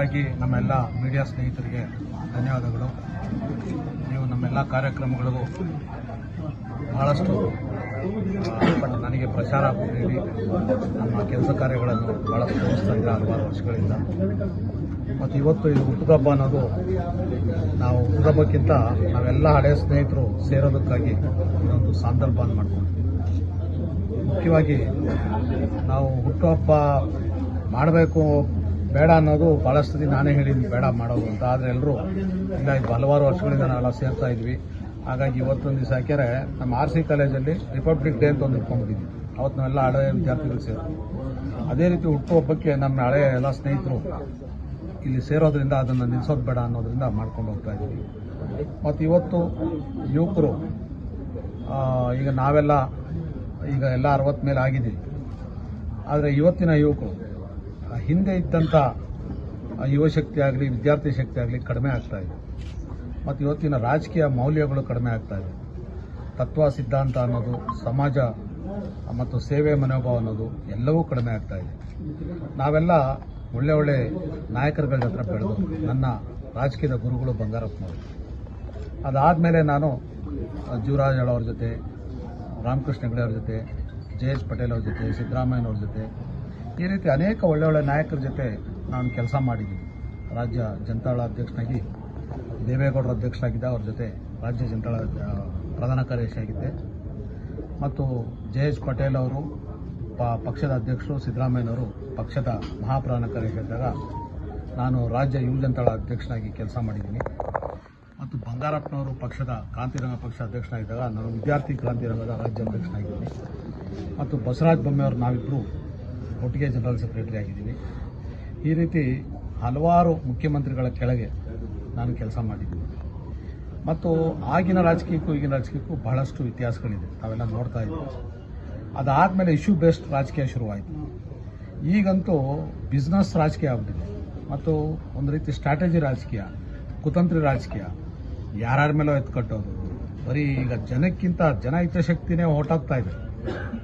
ಮೊದಲನೇದಾಗಿ ನಮ್ಮೆಲ್ಲ ಮೀಡಿಯಾ ಸ್ನೇಹಿತರಿಗೆ ಧನ್ಯವಾದಗಳು. ನೀವು ನಮ್ಮೆಲ್ಲ ಕಾರ್ಯಕ್ರಮಗಳಿಗೂ ಬಹಳಷ್ಟು ನನಗೆ ಪ್ರಚಾರ ನೀಡಿ ನಮ್ಮ ಕೆಲಸ ಕಾರ್ಯಗಳನ್ನು ಭಾಳಷ್ಟು ತೋರಿಸ್ತಾ ಇದ್ದಾರೆ ಹಲವಾರು ವರ್ಷಗಳಿಂದ. ಮತ್ತು ಇವತ್ತು ಇದು ಹುಟ್ಟುಹಬ್ಬ ಅನ್ನೋದು ನಾವು ಹುಟ್ಟುಹಬ್ಬಕ್ಕಿಂತ ನಾವೆಲ್ಲ ಹಳೆಯ ಸ್ನೇಹಿತರು ಸೇರೋದಕ್ಕಾಗಿ ಇದೊಂದು ಸಂದರ್ಭ ಅಂತ ಮುಖ್ಯವಾಗಿ ನಾವು ಹುಟ್ಟುಹಬ್ಬ ಮಾಡಬೇಕು ಬೇಡ ಅನ್ನೋದು ಭಾಳಷ್ಟು ಸತಿ ನಾನೇ ಹೇಳಿದ್ದೀನಿ ಬೇಡ ಮಾಡೋದು ಅಂತ. ಆದರೆ ಎಲ್ಲರೂ ಇಲ್ಲ ಇದು ಹಲವಾರು ವರ್ಷಗಳಿಂದ ನಾವೆಲ್ಲ ಸೇರ್ತಾ ಇದ್ವಿ. ಹಾಗಾಗಿ ಇವತ್ತೊಂದು ದಿವಸ ಹಾಕ್ಯಾರೆ ನಮ್ಮ ಆರ್ ಸಿ ಕಾಲೇಜಲ್ಲಿ ರಿಪಬ್ಲಿಕ್ ಡೇ ಅಂತ ಒಂದು ಇಟ್ಕೊಂಡ್ಬಿಟ್ಟಿದ್ವಿ. ಅವತ್ತು ನಾವೆಲ್ಲ ಹಳೆಯ ವಿದ್ಯಾರ್ಥಿಗಳು ಸೇರಿ ಅದೇ ರೀತಿ ಹುಟ್ಟುಹಬ್ಬಕ್ಕೆ ನಮ್ಮ ಹಳೆಯ ಎಲ್ಲ ಸ್ನೇಹಿತರು ಇಲ್ಲಿ ಸೇರೋದ್ರಿಂದ ಅದನ್ನು ನಿಲ್ಲಿಸೋದು ಬೇಡ ಅನ್ನೋದ್ರಿಂದ ಮಾಡ್ಕೊಂಡು ಹೋಗ್ತಾ ಇದ್ದೀವಿ ಮತ್ತು ಇವತ್ತು ಯುವಕರು ಈಗ ನಾವೆಲ್ಲ ಈಗ ಎಲ್ಲ ಅರವತ್ತು ಮೇಲೆ ಆಗಿದ್ದೀವಿ ಆದರೆ ಇವತ್ತಿನ ಯುವಕರು ಹಿಂದೆ ಇದ್ದಂಥ ಯುವಶಕ್ತಿ ಆಗಲಿ, ವಿದ್ಯಾರ್ಥಿ ಶಕ್ತಿ ಆಗಲಿ ಕಡಿಮೆ ಆಗ್ತಾ ಇದೆ. ಮತ್ತು ಇವತ್ತಿನ ರಾಜಕೀಯ ಮೌಲ್ಯಗಳು ಕಡಿಮೆ ಆಗ್ತಾ ಇದೆ. ತತ್ವ, ಸಿದ್ಧಾಂತ ಅನ್ನೋದು, ಸಮಾಜ ಮತ್ತು ಸೇವೆ, ಮನೋಭಾವ ಅನ್ನೋದು ಎಲ್ಲವೂ ಕಡಿಮೆ ಆಗ್ತಾ ಇದೆ. ನಾವೆಲ್ಲ ಒಳ್ಳೆ ಒಳ್ಳೆ ನಾಯಕರುಗಳ ಹತ್ರ ಬೆಳೆದು ನನ್ನ ರಾಜಕೀಯದ ಗುರುಗಳು ಬಂಗಾರಪ್ಪನವರು. ಅದಾದಮೇಲೆ ನಾನು ಜೀವರಾಜ್ ಅವ್ರ ಜೊತೆ, ರಾಮಕೃಷ್ಣ ಹೆಗಡೆ ಅವ್ರ ಜೊತೆ, ಜೆ ಎಸ್ ಪಟೇಲ್ ಅವ್ರ ಜೊತೆ ಸಿದ್ದರಾಮಯ್ಯನವ್ರ ಜೊತೆ ಈ ರೀತಿ ಅನೇಕ ಒಳ್ಳೆ ಒಳ್ಳೆ ನಾಯಕರ ಜೊತೆ ನಾನು ಕೆಲಸ ಮಾಡಿದ್ದೀನಿ. ರಾಜ್ಯ ಜನತಾಳ ಅಧ್ಯಕ್ಷನಾಗಿ, ದೇವೇಗೌಡರ ಅಧ್ಯಕ್ಷರಾಗಿದ್ದ ಅವ್ರ ಜೊತೆ ರಾಜ್ಯ ಜನತಾಳ ಪ್ರಧಾನ ಕಾರ್ಯದರ್ಶಿಯಾಗಿದ್ದೆ ಮತ್ತು ಜೆ ಎಚ್ ಪಟೇಲ್ ಅವರು ಪಕ್ಷದ ಅಧ್ಯಕ್ಷರು, ಸಿದ್ದರಾಮಯ್ಯನವರು ಪಕ್ಷದ ಮಹಾಪ್ರಧಾನ ಕಾರ್ಯದರ್ಶಿಯಾದಾಗ ನಾನು ರಾಜ್ಯ ಯುವ ಜನತಾಳ ಅಧ್ಯಕ್ಷನಾಗಿ ಕೆಲಸ ಮಾಡಿದ್ದೀನಿ. ಮತ್ತು ಬಂಗಾರಪ್ಪನವರು ಪಕ್ಷದ ಕ್ರಾಂತಿರಂಗ ಪಕ್ಷ ಅಧ್ಯಕ್ಷನಾಗಿದ್ದಾಗ ನಾನು ವಿದ್ಯಾರ್ಥಿ ಕ್ರಾಂತಿರಂಗದ ರಾಜ್ಯ ಅಧ್ಯಕ್ಷನಾಗಿದ್ದೀನಿ. ಮತ್ತು ಬಸವರಾಜ ಬೊಮ್ಮೆಯವರು ನಾವಿಬ್ಬರು ಒಟ್ಟಿಗೆ ಜನರಲ್ ಸೆಕ್ರೆಟರಿ ಆಗಿದ್ದೀನಿ. ಈ ರೀತಿ ಹಲವಾರು ಮುಖ್ಯಮಂತ್ರಿಗಳ ಕೆಳಗೆ ನಾನು ಕೆಲಸ ಮಾಡಿದ್ದೀನಿ. ಮತ್ತು ಆಗಿನ ರಾಜಕೀಯಕ್ಕೂ ಈಗಿನ ರಾಜಕೀಯಕ್ಕೂ ಬಹಳಷ್ಟು ವ್ಯತ್ಯಾಸಗಳಿದೆ. ತಾವೆಲ್ಲ ನೋಡ್ತಾ ಇದ್ದೀವಿ ಅದಾದಮೇಲೆ ಇಶ್ಯೂ ಬೇಸ್ಡ್ ರಾಜಕೀಯ ಶುರುವಾಯಿತು. ಈಗಂತೂ ಬಿಸ್ನೆಸ್ ರಾಜಕೀಯ ಆಗ್ಬಿಟ್ಟಿದೆ. ಮತ್ತು ಒಂದು ರೀತಿ ಸ್ಟ್ರಾಟಜಿ ರಾಜಕೀಯ, ಕುತಂತ್ರಿ ರಾಜಕೀಯ. ಯಾರ್ಯಾರ ಮೇಲೋ ಎತ್ಕಟ್ಟೋದು ಬರೀ ಈಗ ಜನಕ್ಕಿಂತ ಜನ ಹಿತಶಕ್ತಿನೇ ಹೊರಟಾಗ್ತಾ ಇದೆ.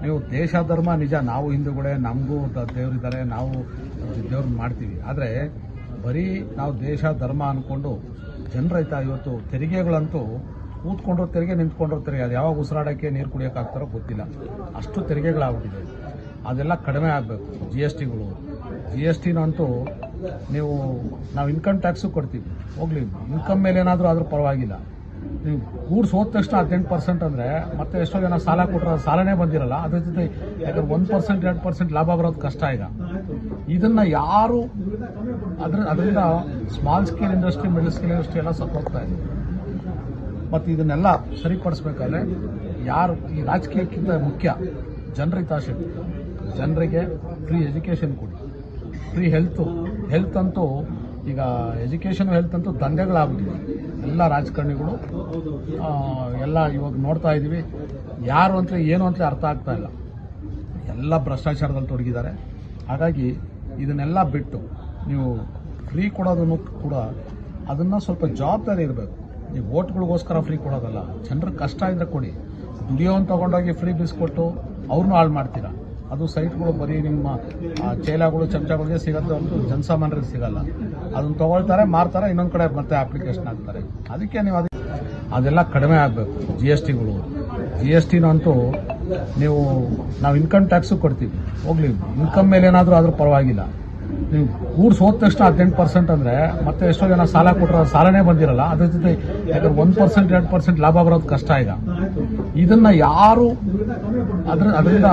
ನೀವು ದೇಶ ಧರ್ಮ ನಿಜ, ನಾವು ಹಿಂದೂಗಳೇ, ನಮಗೂ ದೇವರಿದ್ದಾರೆ, ನಾವು ದೇವ್ರನ್ನ ಮಾಡ್ತೀವಿ. ಆದರೆ ಬರೀ ನಾವು ದೇಶ ಧರ್ಮ ಅಂದ್ಕೊಂಡು ಜನರೈತ ಇವತ್ತು ತೆರಿಗೆಗಳಂತೂ ಕೂತ್ಕೊಂಡ್ರು ತೆರಿಗೆ ನಿಂತ್ಕೊಂಡ್ರು ತೆರಿಗೆ, ಅದು ಯಾವಾಗ ಉಸಿರಾಡೋಕ್ಕೆ ನೀರು ಕುಡಿಯೋಕ್ಕಾಗ್ತಾರೋ ಗೊತ್ತಿಲ್ಲ. ಅಷ್ಟು ತೆರಿಗೆಗಳಾಗ್ಬಿಟ್ಟಿದೆ. ಅದೆಲ್ಲ ಕಡಿಮೆ ಆಗಬೇಕು. ಜಿ ಎಸ್ ಟಿಗಳು ಜಿ ಎಸ್ ಟಿನಂತೂ ನೀವು, ನಾವು ಇನ್ಕಮ್ ಟ್ಯಾಕ್ಸು ಕೊಡ್ತೀವಿ. ಹೋಗ್ಲಿ ಇನ್ಕಮ್ ಮೇಲೆ ಏನಾದರೂ ಆದರೂ ಪರವಾಗಿಲ್ಲ. ಗೂಡ್ಸ್ ಹೋದ ತಕ್ಷಣ ಹದಿನೆಂಟು ಪರ್ಸೆಂಟ್ ಅಂದರೆ ಮತ್ತೆ ಎಷ್ಟೋ ಜನ ಸಾಲ ಕೊಟ್ಟರೆ ಸಾಲನೇ ಬಂದಿರಲ್ಲ, ಅದ್ರ ಜೊತೆ ಯಾಕಂದ್ರೆ ಒಂದು ಪರ್ಸೆಂಟ್ ಎರಡು ಪರ್ಸೆಂಟ್ ಲಾಭ ಬರೋದು ಕಷ್ಟ ಈಗ. ಇದನ್ನ ಯಾರು ಅದ್ರ ಅದರಿಂದ small scale industry middle scale industry ಎಲ್ಲ ಸತ್ತೋಗ್ತಾ ಇದೆ. ಮತ್ತು ಇದನ್ನೆಲ್ಲ ಸರಿಪಡಿಸ್ಬೇಕಾದ್ರೆ ಯಾರು ಈ ರಾಜಕೀಯಕ್ಕಿಂತ ಮುಖ್ಯ ಜನರ ಹಿತಾಸಕ್ತಿ. ಜನರಿಗೆ ಫ್ರೀ ಎಜುಕೇಷನ್ ಕೊಡಿ. ಫ್ರೀ ಹೆಲ್ತು ಹೆಲ್ತ್ ಅಂತೂ ಈಗ ಎಜುಕೇಷನ್ ಹೆಲ್ತ್ ಅಂತೂ ದಂಧೆಗಳಾಗ್ಬಿಟ್ಟಿದೆ ಎಲ್ಲ ರಾಜಕಾರಣಿಗಳು ಎಲ್ಲ ಇವಾಗ ನೋಡ್ತಾ ಇದ್ದೀವಿ ಯಾರು ಅಂತ ಏನು ಅಂತ ಅರ್ಥ ಆಗ್ತಾ ಇಲ್ಲ. ಎಲ್ಲ ಭ್ರಷ್ಟಾಚಾರದಲ್ಲಿ ತೊಡಗಿದ್ದಾರೆ. ಹಾಗಾಗಿ ಇದನ್ನೆಲ್ಲ ಬಿಟ್ಟು ನೀವು ಫ್ರೀ ಕೊಡೋದನ್ನು ಕೂಡ ಅದನ್ನು ಸ್ವಲ್ಪ ಜವಾಬ್ದಾರಿ ಇರಬೇಕು. ನೀವು ಓಟ್ಗಳಿಗೋಸ್ಕರ ಫ್ರೀ ಕೊಡೋದಲ್ಲ. ಜನರ ಕಷ್ಟ ಇದ್ದರೆ ಕೊಡಿ. ದುಡಿಯೋನ್ ತೊಗೊಂಡೋಗಿ ಫ್ರೀ ಬಿಸ್ಕೊಟ್ಟು ಅವ್ರನ್ನೂ ಹಾಳು ಮಾಡ್ತೀರಾ? ಅದು ಸೈಟ್ಗಳು ಬರೀ ನಿಮ್ಮ ಚೇಲಾಗಳು, ಚಮಚಗಳಿಗೆ ಸಿಗುತ್ತೆ ಅಂತೂ ಜನಸಾಮಾನ್ಯರಿಗೆ ಸಿಗಲ್ಲ. ಅದನ್ನ ತಗೊಳ್ತಾರೆ, ಮಾರ್ತಾರೆ, ಇನ್ನೊಂದು ಕಡೆ ಮತ್ತೆ ಅಪ್ಲಿಕೇಶನ್ ಹಾಕ್ತಾರೆ. ಅದಕ್ಕೆ ನೀವು ಅದಕ್ಕೆ ಅದೆಲ್ಲ ಕಡಿಮೆ ಆಗಬೇಕು ಜಿ ಎಸ್ ಟಿಗಳು ಜಿ ಎಸ್ ಟಿನಂತೂ ನೀವು, ನಾವು ಇನ್ಕಮ್ ಟ್ಯಾಕ್ಸು ಕೊಡ್ತೀವಿ. ಹೋಗ್ಲಿ ಇನ್ಕಮ್ ಮೇಲೆ ಏನಾದರೂ ಆದರೂ ಪರವಾಗಿಲ್ಲ. ನೀವು ಗೂಡ್ಸ್ ಹೋದ ತಕ್ಷಣ ಹದಿನೆಂಟು ಪರ್ಸೆಂಟ್ ಅಂದರೆ ಮತ್ತೆ ಎಷ್ಟೋ ಜನ ಸಾಲ ಕೊಟ್ಟರೆ ಸಾಲನೇ ಬಂದಿರಲ್ಲ. ಅದ್ರ ಜೊತೆ ಯಾಕಂದ್ರೆ ಒಂದು ಪರ್ಸೆಂಟ್ ಎರಡು ಪರ್ಸೆಂಟ್ ಲಾಭ ಬರೋದು ಕಷ್ಟ ಈಗ. ಇದನ್ನ ಯಾರು ಅದ್ರ ಅದರಿಂದ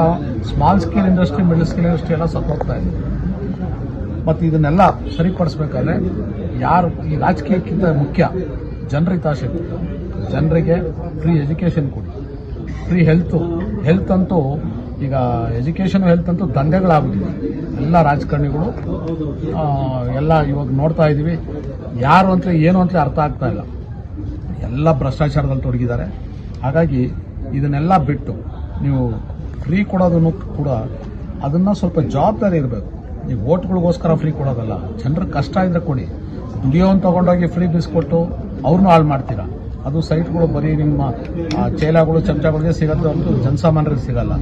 small scale industry middle scale industry ಎಲ್ಲ ಸತ್ತೋಗ್ತಾ ಇದೆ. ಮತ್ತು ಇದನ್ನೆಲ್ಲ ಸರಿಪಡಿಸ್ಬೇಕಾದ್ರೆ ಯಾರು ಈ ರಾಜಕೀಯಕ್ಕಿಂತ ಮುಖ್ಯ ಜನರ ಹಿತಾಸಕ್ತಿ ಜನರಿಗೆ ಫ್ರೀ ಎಜುಕೇಷನ್ ಕೊಡಿ. ಫ್ರೀ ಹೆಲ್ತು ಹೆಲ್ತ್ ಅಂತೂ ಈಗ ಎಜುಕೇಷನ್ ಹೆಲ್ತ್ ಅಂತೂ ದಂಧೆಗಳಾಗ್ಬಿಟ್ಟಿದೆ ಎಲ್ಲ ರಾಜಕಾರಣಿಗಳು ಎಲ್ಲ ಇವಾಗ ನೋಡ್ತಾ ಇದ್ದೀವಿ ಯಾರು ಅಂತ ಏನು ಅಂತ ಅರ್ಥ ಆಗ್ತಾ ಇಲ್ಲ. ಎಲ್ಲ ಭ್ರಷ್ಟಾಚಾರದಲ್ಲಿ ತೊಡಗಿದ್ದಾರೆ. ಹಾಗಾಗಿ ಇದನ್ನೆಲ್ಲ ಬಿಟ್ಟು ನೀವು ಫ್ರೀ ಕೊಡೋದನ್ನು ಕೂಡ ಅದನ್ನು ಸ್ವಲ್ಪ ಜವಾಬ್ದಾರಿ ಇರಬೇಕು. ನೀವು ಓಟ್ಗಳಿಗೋಸ್ಕರ ಫ್ರೀ ಕೊಡೋದಲ್ಲ. ಜನರು ಕಷ್ಟ ಇದ್ರೆ ಕೊಡಿ. ದುಡಿಯೋನ್ ತಗೊಂಡೋಗಿ ಫ್ರೀ ಬಿಸ್ಕೊಟ್ಟು ಅವ್ರನ್ನೂ ಹಾಳು ಮಾಡ್ತೀರಾ. ಅದು ಸೈಟ್ಗಳು ಬರೀ ನಿಮ್ಮ ಚೇಲಾಗಳು ಚಮಚಗಳಿಗೆ ಸಿಗುತ್ತೆ ಅಂತ ಜನಸಾಮಾನ್ಯರಿಗೆ ಸಿಗಲ್ಲ.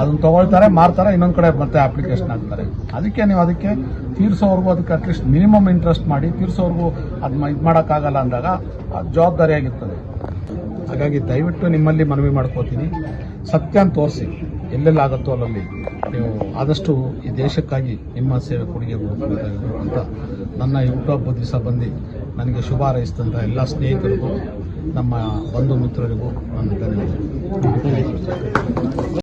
ಅದನ್ನ ತಗೊಳ್ತಾರೆ, ಮಾರ್ತಾರೆ, ಇನ್ನೊಂದು ಕಡೆ ಮತ್ತೆ ಅಪ್ಲಿಕೇಶನ್ ಹಾಕ್ತಾರೆ. ಅದಕ್ಕೆ ನೀವು ಅದಕ್ಕೆ ತೀರ್ಸೋವರೆಗೂ ಅದಕ್ಕೆ ಅಟ್ಲೀಸ್ಟ್ ಮಿನಿಮಮ್ ಇಂಟ್ರೆಸ್ಟ್ ಮಾಡಿ, ತೀರಿಸೋವರೆಗೂ ಅದನ್ನ ಇದು ಮಾಡೋಕ್ಕಾಗಲ್ಲ ಅಂದಾಗ ಅದು ಜವಾಬ್ದಾರಿಯಾಗಿರ್ತದೆ. ಹಾಗಾಗಿ ದಯವಿಟ್ಟು ನಿಮ್ಮಲ್ಲಿ ಮನವಿ ಮಾಡ್ಕೋತೀನಿ. ಸತ್ಯನ ತೋರಿಸಿ. ಎಲ್ಲೆಲ್ಲಾಗುತ್ತೋ ಅಲ್ಲಲ್ಲಿ ನೀವು ಆದಷ್ಟು ಈ ದೇಶಕ್ಕಾಗಿ ನಿಮ್ಮ ಸೇವೆ ಕೊಡುಗೆ ಅಂತ ನನ್ನ ಯೂಟ್ಯೂಬ್ ದಿವಸ ಬಂದು ನನಗೆ ಶುಭ ಹಾರೈಸಿದಂಥ ಎಲ್ಲ ಸ್ನೇಹಿತರಿಗೂ, ನಮ್ಮ ಬಂಧು ಮಿತ್ರರಿಗೂ ನನ್ನ ಧನ್ಯವಾದ